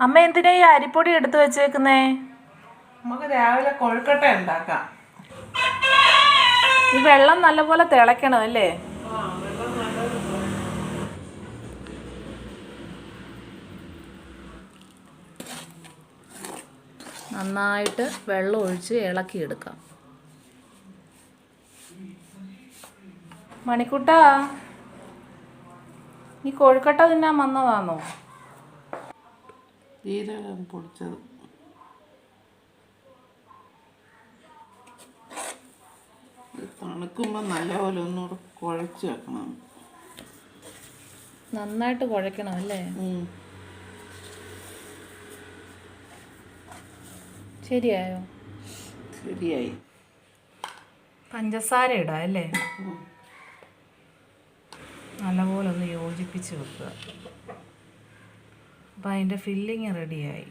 അമ്മ എന്തിനാ ഈ അരിപ്പൊടി എടുത്തു വെച്ചേക്കുന്നേ? നമുക്ക് രാവിലെ കൊഴുക്കട്ട ഉണ്ടാക്കാം. ഈ വെള്ളം നല്ലപോലെ തിളയ്ക്കണം അല്ലേ? നന്നായിട്ട് വെള്ളം ഒഴിച്ച് ഇളക്കിയെടുക്കാം. മണിക്കുട്ടാ നീ കൊഴുക്കട്ട തിന്നാൻ വന്നതാണോ ജീരകം പൊടിച്ചത് തണുക്കുമ്പോൾ നല്ലപോലെ ഒന്നുകൂടെ കുഴച്ച് വെക്കണം. നന്നായിട്ട് കുഴക്കണം അല്ലേ. ശരിയായോ? ശരിയായി. പഞ്ചസാര ഇടാം അല്ലേ. നല്ലപോലെ ഒന്ന് യോജിപ്പിച്ച് വെക്കുക. അപ്പം അതിന്റെ ഫില്ലിങ് റെഡിയായി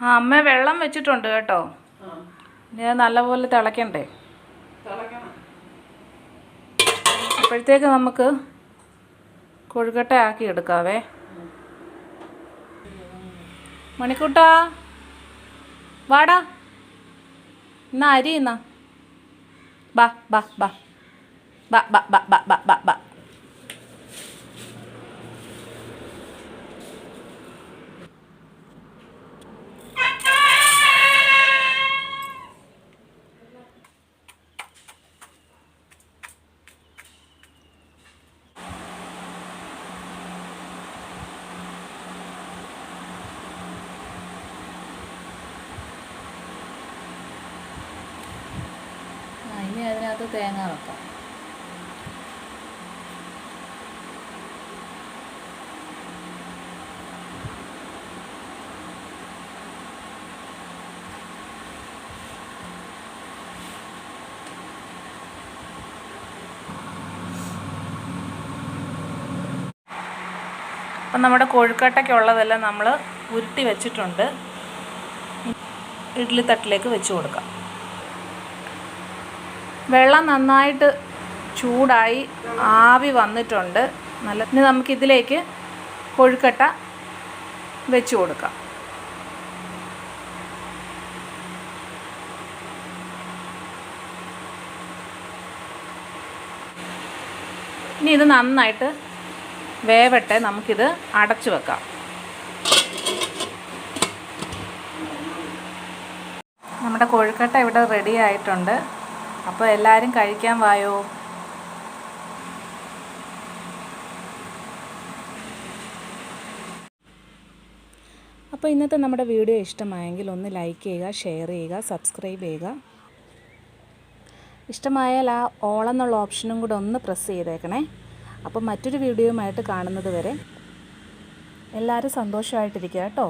ആ അമ്മ വെള്ളം വെച്ചിട്ടുണ്ട് കേട്ടോ. ഞാൻ നല്ലപോലെ തിളയ്ക്കണ്ടേ തിളയ്ക്കണം അപ്പോഴത്തേക്ക് നമുക്ക് കൊഴുക്കട്ട ആക്കി എടുക്കാവേ. മണിക്കൂട്ടാ വാടാ. എന്നാ അരി എന്നാ ബാ ബാ ബാ. ബാ ബാ ബാ ബാ ബാ ബാ ബാ ആ ഇനി അതിനകത്ത് തേങ്ങ വെക്കാം. അപ്പം നമ്മുടെ കോഴിക്കട്ടയ്ക്കുള്ളതെല്ലാം നമ്മൾ ഉരുട്ടി വെച്ചിട്ടുണ്ട്. ഇഡ്ഡലി തട്ടിലേക്ക് വെച്ച് കൊടുക്കാം. വെള്ളം നന്നായിട്ട് ചൂടായി ആവി വന്നിട്ടുണ്ട്. നല്ല ഇനി നമുക്കിതിലേക്ക് കൊഴുക്കട്ട വെച്ച് കൊടുക്കാം. ഇനി ഇത് നന്നായിട്ട് വേവട്ടെ നമുക്കിത് അടച്ചു വെക്കാം. നമ്മുടെ കൊഴുക്കട്ട ഇവിടെ റെഡി ആയിട്ടുണ്ട്. അപ്പോൾ എല്ലാവരും കഴിക്കാൻ വായോ? അപ്പോൾ ഇന്നത്തെ നമ്മുടെ വീഡിയോ ഇഷ്ടമായെങ്കിൽ ഒന്ന് ലൈക്ക് ചെയ്യുക ഷെയർ ചെയ്യുക സബ്സ്ക്രൈബ് ചെയ്യുക. ഇഷ്ടമായാൽ ആ ഓൾ എന്നുള്ള ഓപ്ഷനും കൂടെ ഒന്ന് പ്രസ് ചെയ്തേക്കണേ. അപ്പോൾ മറ്റൊരു വീഡിയോയുമായിട്ട് കാണുന്നത് വരെ എല്ലാവരും സന്തോഷമായിട്ടിരിക്കുക കേട്ടോ.